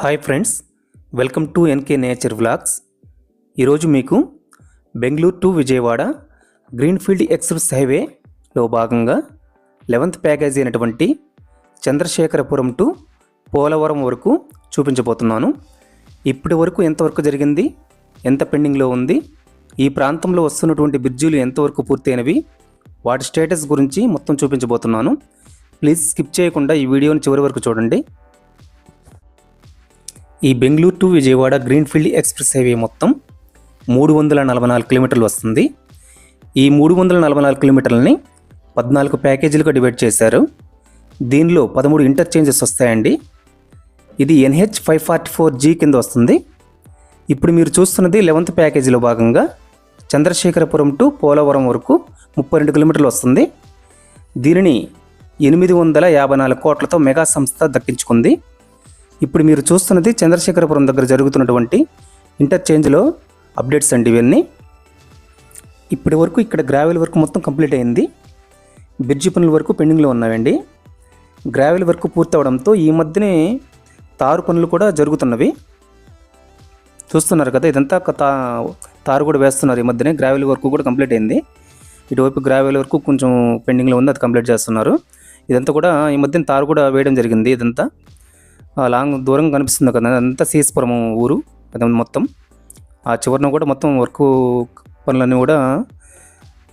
Hi friends welcome to NK nature vlogs. ఈరోజు మీకు Bengaluru to Vijayawada greenfield express హైవేలో భాగంగా లెవెంత్ ప్యాకేజీ అయినటువంటి చంద్రశేఖరపురం టు పోలవరం వరకు చూపించబోతున్నాను. ఇప్పటి వరకు ఎంతవరకు జరిగింది ఎంత పెండింగ్లో ఉంది ఈ ప్రాంతంలో వస్తున్నటువంటి బ్రిడ్జీలు ఎంతవరకు పూర్తయినవి వాటి స్టేటస్ గురించి మొత్తం చూపించబోతున్నాను. ప్లీజ్ స్కిప్ చేయకుండా ఈ వీడియోని చివరి వరకు చూడండి. ఈ Bengaluru to Vijayawada greenfield express highway మొత్తం మూడు వందల నలభై నాలుగు కిలోమీటర్లు వస్తుంది. ఈ మూడు వందల నలభై నాలుగు కిలోమీటర్లని పద్నాలుగు ప్యాకేజీలుగా డివైడ్ చేశారు. దీనిలో పదమూడు ఇంటర్చేంజెస్ వస్తాయండి. ఇది NH five forty four G కింద వస్తుంది. ఇప్పుడు మీరు చూస్తున్నది లెవెంత్ ప్యాకేజీలో భాగంగా చంద్రశేఖరపురం టు పోలవరం వరకు ముప్పై రెండు కిలోమీటర్లు వస్తుంది. దీనిని ఎనిమిది వందల యాభై నాలుగు కోట్లతో మెగా సంస్థ దక్కించుకుంది. ఇప్పుడు మీరు చూస్తున్నది చంద్రశేఖరపురం దగ్గర జరుగుతున్నటువంటి ఇంటర్చేంజ్లో అప్డేట్స్ అండి ఇవన్నీ. ఇప్పటి వరకు ఇక్కడ గ్రావెల్ వర్క్ మొత్తం కంప్లీట్ అయింది. బ్రిడ్జి పనుల వరకు పెండింగ్లో ఉన్నాయండి. గ్రావెల్ వర్క్ పూర్తవడంతో ఈ మధ్యనే తారు పనులు కూడా జరుగుతున్నవి. చూస్తున్నారు కదా ఇదంతా తా తారు కూడా వేస్తున్నారు ఈ మధ్యనే. గ్రావెల్ వర్క్ కూడా కంప్లీట్ అయింది. ఇటువైపు గ్రావెల్ వరకు కొంచెం పెండింగ్లో ఉంది అది కంప్లీట్ చేస్తున్నారు. ఇదంతా కూడా ఈ మధ్యన తారు కూడా వేయడం జరిగింది ఇదంతా. లాంగ్ దూరం కనిపిస్తుంది కదా అంతా సీఎస్పురం ఊరు అది మొత్తం. ఆ చివరన కూడా మొత్తం వర్క్ పనులన్నీ కూడా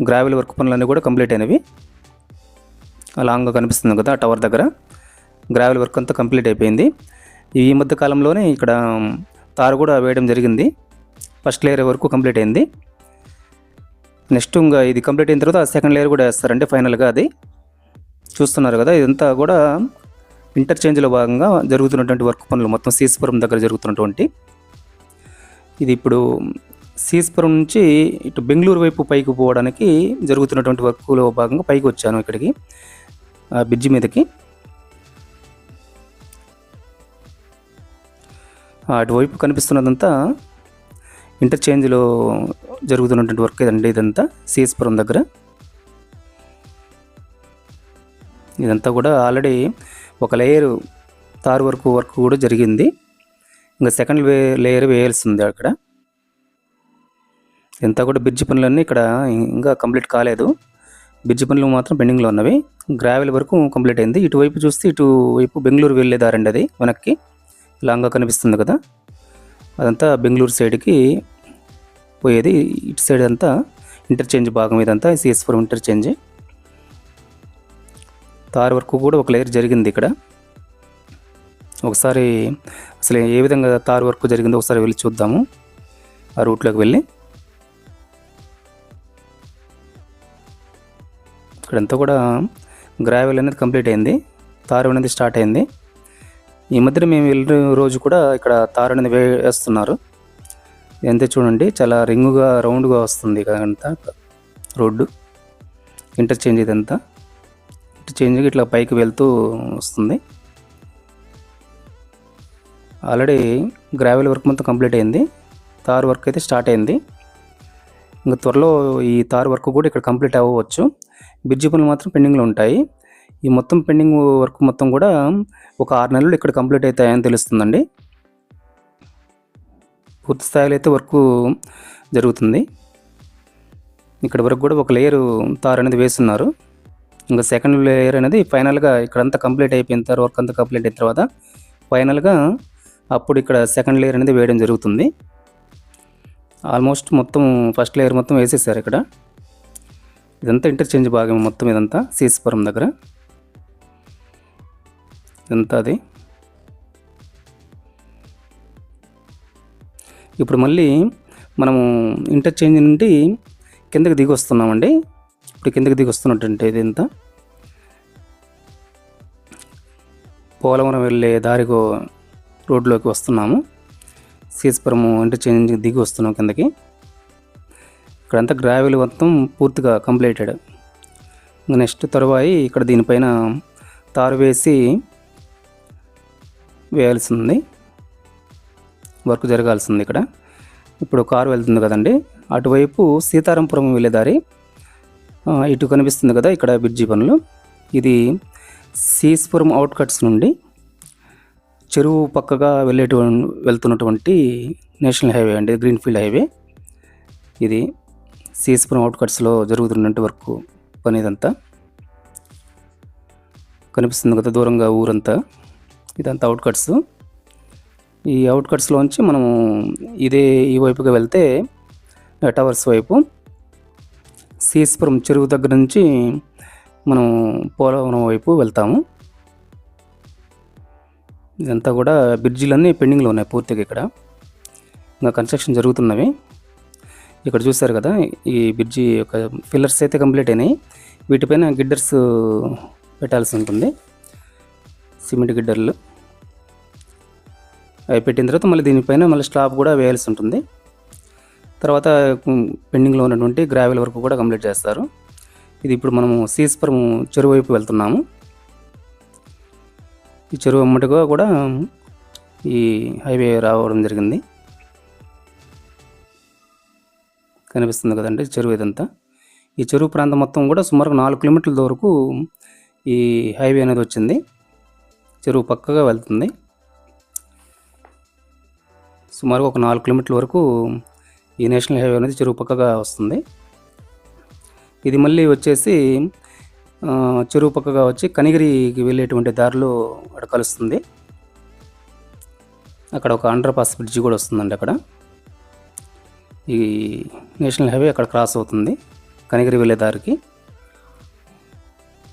గ్రావెల్ వర్క్ పనులన్నీ కూడా కంప్లీట్ అయినవి. లాంగ్గా కనిపిస్తుంది కదా ఆ టవర్ దగ్గర. గ్రావెల్ వర్క్ అంతా కంప్లీట్ అయిపోయింది. ఈ మధ్య కాలంలోనే ఇక్కడ తారు కూడా వేయడం జరిగింది. ఫస్ట్ లేయర్ వరకు కంప్లీట్ అయింది. నెక్స్ట్ ఇంకా ఇది కంప్లీట్ అయిన తర్వాత సెకండ్ లేయర్ కూడా వేస్తారంటే ఫైనల్గా అది. చూస్తున్నారు కదా ఇదంతా కూడా ఇంటర్చేంజ్లో భాగంగా జరుగుతున్నటువంటి వర్క్ పనులు మొత్తం సీస్పురం దగ్గర జరుగుతున్నటువంటి. ఇది ఇప్పుడు సీస్పురం నుంచి ఇటు బెంగళూరు వైపు పైకి పోవడానికి జరుగుతున్నటువంటి వర్క్లో భాగంగా పైకి వచ్చాను ఇక్కడికి ఆ బ్రిడ్జి మీదకి. అటువైపు కనిపిస్తున్నదంతా ఇంటర్చేంజ్లో జరుగుతున్నటువంటి వర్క్ ఇదండి ఇదంతా సీఎస్పురం దగ్గర. ఇదంతా కూడా ఆల్రెడీ ఒక లేయర్ తారు వరకు వర్క్ కూడా జరిగింది. ఇంకా సెకండ్ వే లేయర్ వేయాల్సింది అక్కడ. ఇంత కూడా బ్రిడ్జి పనులన్నీ ఇక్కడ ఇంకా కంప్లీట్ కాలేదు. బ్రిడ్జ్ పనులు మాత్రం పెండింగ్లో ఉన్నవి. గ్రావెల్ వరకు కంప్లీట్ అయింది. ఇటువైపు చూస్తే ఇటువైపు బెంగళూరు వెళ్ళేదారండి అది వెనక్కి. లాంగ్గా కనిపిస్తుంది కదా. అదంతా బెంగళూరు సైడ్కి పోయేది. ఇటు సైడ్ అంతా ఇంటర్చేంజ్ భాగం ఇదంతా సిఎస్పురం ఇంటర్చేంజ్ తార్ వరకు కూడా ఒక లేయర్ జరిగింది ఇక్కడ. ఒకసారి అసలు ఏ విధంగా తార్ వర్క్ జరిగిందో ఒకసారి వెళ్ళి చూద్దాము. ఆ రూట్లోకి వెళ్ళి. ఇక్కడంతా కూడా గ్రావెల్ అనేది కంప్లీట్ అయింది. తారు అనేది స్టార్ట్ అయింది. ఈ మధ్యన మేము వెళ్ళిన రోజు కూడా ఇక్కడ తారు అనేది వేస్తున్నారు. ఎంత చూడండి చాలా రింగుగా రౌండ్గా వస్తుంది ఇదంతా. రోడ్డు. ఇంటర్చేంజ్ ఇదంతా. చేంజ్ ఇట్లా పైకి వెళ్తూ వస్తుంది. ఆల్రెడీ గ్రావెల్ వర్క్ మొత్తం కంప్లీట్ అయింది. తార్ వర్క్ అయితే స్టార్ట్ అయింది. ఇంకా త్వరలో ఈ తార్ వర్క్ కూడా ఇక్కడ కంప్లీట్ అవ్వచ్చు. బ్రిడ్జి పనులు మాత్రం పెండింగ్లో ఉంటాయి. ఈ మొత్తం పెండింగ్ వర్క్ మొత్తం కూడా ఒక ఆరు నెలలు ఇక్కడ కంప్లీట్ అవుతాయని తెలుస్తుందండి. పూర్తి స్థాయిలో అయితే వర్క్ జరుగుతుంది. ఇక్కడ వరకు కూడా ఒక లేయర్ తార్ అనేది వేస్తున్నారు. ఇంకా సెకండ్ లేయర్ అనేది ఫైనల్గా ఇక్కడంతా కంప్లీట్ అయిపోయిన తర్వాత వర్క్ అంతా కంప్లీట్ అయిన తర్వాత ఫైనల్గా అప్పుడు ఇక్కడ సెకండ్ లేయర్ అనేది వేయడం జరుగుతుంది. ఆల్మోస్ట్ మొత్తం ఫస్ట్ లేయర్ మొత్తం వేసేసారు ఇక్కడ. ఇదంతా ఇంటర్చేంజ్ భాగం మొత్తం ఇదంతా సీఎస్పురం దగ్గర. ఇదంతా అది. ఇప్పుడు మళ్ళీ మనము ఇంటర్చేంజ్ నుండి కిందకి దిగి వస్తున్నామండి. ఇప్పుడు కిందకి దిగి వస్తున్నట్టు ఇది ఇంత పోలవరం వెళ్ళే దారిగో రోడ్లోకి వస్తున్నాము. సీస్పురము ఇంటర్చేంజ్ దిగి వస్తున్నాం కిందకి. ఇక్కడంతా గ్రావెల్ మొత్తం పూర్తిగా కంప్లీటెడ్ నెక్స్ట్ తరువాయి ఇక్కడ దీనిపైన తారు వేసి వేయాల్సింది. వర్క్ జరగాల్సింది ఇక్కడ. ఇప్పుడు కారు వెళ్తుంది కదండి. అటువైపు సీతారాంపురం వెళ్ళే దారి ఇటు కనిపిస్తుంది కదా ఇక్కడ బ్రిడ్జి పనులు. ఇది సీస్పురం అవుట్కట్స్ నుండి చెరువు పక్కగా వెళ్ళేటు వెళ్తున్నటువంటి నేషనల్ హైవే అండి గ్రీన్ఫీల్డ్ హైవే. ఇది సీస్పురం అవుట్కట్స్లో జరుగుతున్నట్టు వరకు పని ఇదంతా కనిపిస్తుంది కదా దూరంగా ఊరంతా. ఇదంతా అవుట్కట్స్. ఈ అవుట్కట్స్లోంచి మనము ఇదే ఈ వైపుగా వెళ్తే టవర్స్ వైపు సీస్పురం చెరువు దగ్గర నుంచి మనం పోలవరం వైపు వెళ్తాము. ఇదంతా కూడా బ్రిడ్జిలన్నీ పెండింగ్లో ఉన్నాయి పూర్తిగా ఇక్కడ. ఇంకా కన్స్ట్రక్షన్ జరుగుతున్నవి. ఇక్కడ చూస్తారు కదా ఈ బ్రిడ్జి యొక్క పిల్లర్స్ అయితే కంప్లీట్ అయినాయి. వీటిపైన గిడ్డర్స్ పెట్టాల్సి ఉంటుంది. సిమెంట్ గిడ్డర్లు. అవి పెట్టిన తర్వాత మళ్ళీ దీనిపైన మళ్ళీ స్లాబ్ కూడా వేయాల్సి ఉంటుంది. తర్వాత పెండింగ్లో ఉన్నటువంటి గ్రావెల్ వర్క్ కూడా కంప్లీట్ చేస్తారు. ఇది ఇప్పుడు మనము సీస్పురం చెరువు వైపు వెళ్తున్నాము. ఈ చెరువు అమ్మటిగా కూడా ఈ హైవే రావడం జరిగింది. కనిపిస్తుంది కదండి చెరువు ఇదంతా. ఈ చెరువు ప్రాంతం మొత్తం కూడా సుమారు నాలుగు కిలోమీటర్ల వరకు ఈ హైవే అనేది వచ్చింది. చెరువు పక్కగా వెళ్తుంది. సుమారుగా ఒక నాలుగు కిలోమీటర్ల వరకు ఈ నేషనల్ హైవే అనేది చెరువు పక్కగా వస్తుంది. ఇది మళ్ళీ వచ్చేసి చెరువు పక్కగా వచ్చి కనిగిరికి వెళ్ళేటువంటి దారిలో అక్కడ కలుస్తుంది. అక్కడ ఒక అండర్ పాస్ బ్రిడ్జ్ కూడా వస్తుందండి అక్కడ. ఈ నేషనల్ హైవే అక్కడ క్రాస్ అవుతుంది కనిగిరి వెళ్ళే దారికి.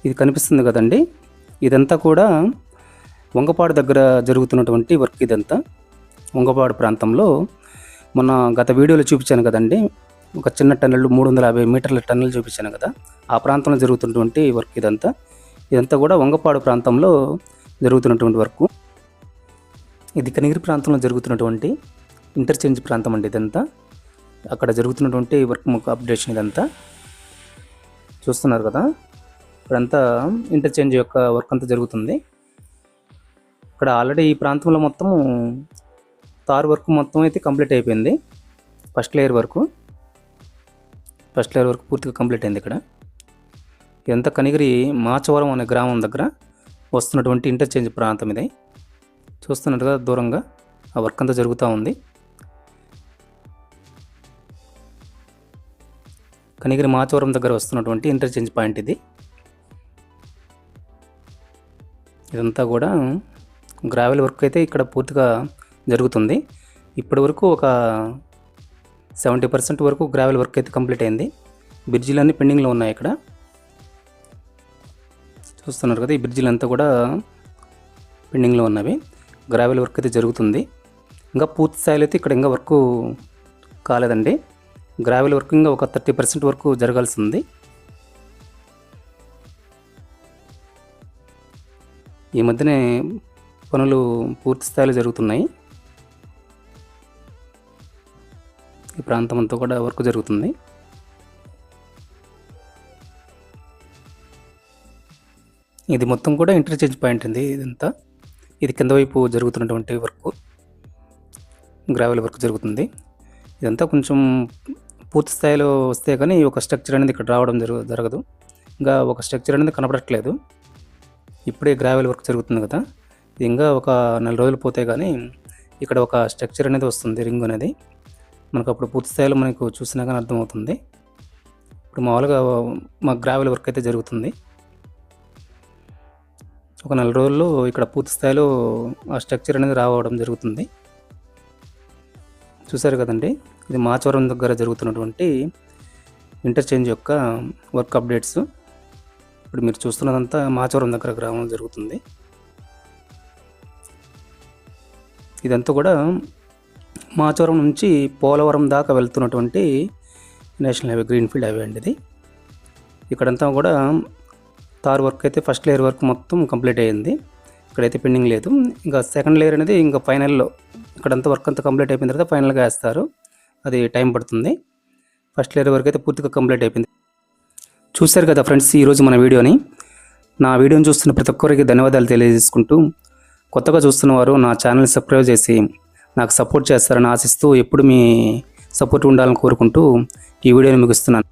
ఇది కనిపిస్తుంది కదండి. ఇదంతా కూడా వంగపాడు దగ్గర జరుగుతున్నటువంటి వర్క్ ఇదంతా. వంగపాడు ప్రాంతంలో మొన్న గత వీడియోలో చూపించాను కదండి. ఒక చిన్న టన్నెల్ మూడు వందల యాభై మీటర్ల టన్నెల్ చూపించాను కదా. ఆ ప్రాంతంలో జరుగుతున్నటువంటి వర్క్ ఇదంతా. ఇదంతా కూడా వంగపాడు ప్రాంతంలో జరుగుతున్నటువంటి వర్క్. ఇది కనిగిరి ప్రాంతంలో జరుగుతున్నటువంటి ఇంటర్చేంజ్ ప్రాంతం అండి ఇదంతా. అక్కడ జరుగుతున్నటువంటి వర్క్ అప్డేషన్ ఇదంతా. చూస్తున్నారు కదా. ఇక్కడంతా ఇంటర్చేంజ్ యొక్క వర్క్ అంతా జరుగుతుంది. ఇక్కడ ఆల్రెడీ ఈ ప్రాంతంలో మొత్తం తార్ వర్క్ మొత్తం అయితే కంప్లీట్ అయిపోయింది. ఫస్ట్ లేయర్ వరకు. ఫస్ట్ లేయర్ వరకు పూర్తిగా కంప్లీట్ అయింది ఇక్కడ. ఇదంతా కనిగిరి మాచవరం అనే గ్రామం దగ్గర వస్తున్నటువంటి ఇంటర్చేంజ్ ప్రాంతం ఇది. చూస్తున్నట్టుగా దూరంగా ఆ వర్క్ అంతా జరుగుతూ ఉంది. కనిగిరి మాచవరం దగ్గర వస్తున్నటువంటి ఇంటర్చేంజ్ పాయింట్ ఇది. ఇదంతా కూడా గ్రావెల్ వర్క్ అయితే ఇక్కడ పూర్తిగా జరుగుతుంది. ఇప్పటి వరకు ఒక సెవెంటీ పర్సెంట్ వరకు గ్రావెల్ వర్క్ అయితే కంప్లీట్ అయింది. బ్రిడ్జిలన్నీ పెండింగ్లో ఉన్నాయి ఇక్కడ. చూస్తున్నారు కదా ఈ బ్రిడ్జిలంతా కూడా పెండింగ్లో ఉన్నవి. గ్రావెల్ వర్క్ అయితే జరుగుతుంది. ఇంకా పూర్తి స్థాయిలో అయితే ఇక్కడ ఇంకా వర్క్ కాలేదండి. గ్రావెల్ వర్క్ ఇంకా ఒక థర్టీ పర్సెంట్ వరకు జరగాల్సి ఉంది ఈ మధ్యనే పనులు పూర్తి స్థాయిలో జరుగుతున్నాయి. ఈ ప్రాంతం అంతా కూడా వర్క్ జరుగుతుంది. ఇది మొత్తం కూడా ఇంటర్చేంజ్ పాయింట్ అండి ఇదంతా. ఇది కింద వైపు జరుగుతున్నటువంటి వర్క్. గ్రావెల్ వర్క్ జరుగుతుంది. ఇదంతా కొంచెం పూర్తి స్థాయిలో వస్తే కానీ ఒక స్ట్రక్చర్ అనేది ఇక్కడ రావడం జరుగు జరగదు. ఇంకా ఒక స్ట్రక్చర్ అనేది కనపడట్లేదు ఇప్పుడే గ్రావెల్ వర్క్ జరుగుతుంది కదా. ఇంకా ఒక నెల రోజులు పోతే కానీ ఇక్కడ ఒక స్ట్రక్చర్ అనేది వస్తుంది రింగ్ అనేది. మనకు అప్పుడు పూర్తి స్థాయిలో మనకు చూసినా కానీ అర్థమవుతుంది. ఇప్పుడు మామూలుగా మా గ్రావెల్ వర్క్ అయితే జరుగుతుంది. ఒక నెల రోజుల్లో ఇక్కడ పూర్తి స్థాయిలో ఆ స్ట్రక్చర్ అనేది రావడం జరుగుతుంది. చూసారు కదండి? ఇది మాచవరం దగ్గర జరుగుతున్నటువంటి ఇంటర్చేంజ్ యొక్క వర్క్ అప్డేట్స్ ఇప్పుడు మీరు చూస్తున్నదంతా మాచవరం దగ్గర గ్రామం జరుగుతుంది. ఇదంతా కూడా మాచవరం నుంచి పోలవరం దాకా వెళ్తున్నటువంటి నేషనల్ హైవే గ్రీన్ఫీల్డ్ హైవే అండి ఇది. ఇక్కడంతా కూడా తార్ వర్క్ అయితే ఫస్ట్ లేయర్ వర్క్ మొత్తం కంప్లీట్ అయ్యింది. ఇక్కడైతే పెండింగ్ లేదు. ఇంకా సెకండ్ లేయర్ అనేది ఇంకా ఫైనల్లో ఇక్కడంతా వర్క్ అంతా కంప్లీట్ అయిపోయిన తర్వాత ఫైనల్గా వేస్తారు. అది టైం పడుతుంది. ఫస్ట్ లేయర్ వరకు అయితే పూర్తిగా కంప్లీట్ అయిపోయింది. చూశారు కదా ఫ్రెండ్స్ ఈరోజు మన వీడియోని. నా వీడియోని చూస్తున్న ప్రతి ఒక్కరికి ధన్యవాదాలు తెలియజేసుకుంటూ కొత్తగా చూస్తున్న వారు నా ఛానల్ సబ్స్క్రైబ్ చేసి నాకు సపోర్ట్ చేస్తారని ఆశిస్తూ ఎప్పుడు మీ సపోర్ట్ ఉండాలని కోరుకుంటూ ఈ వీడియోని ముగిస్తున్నాను.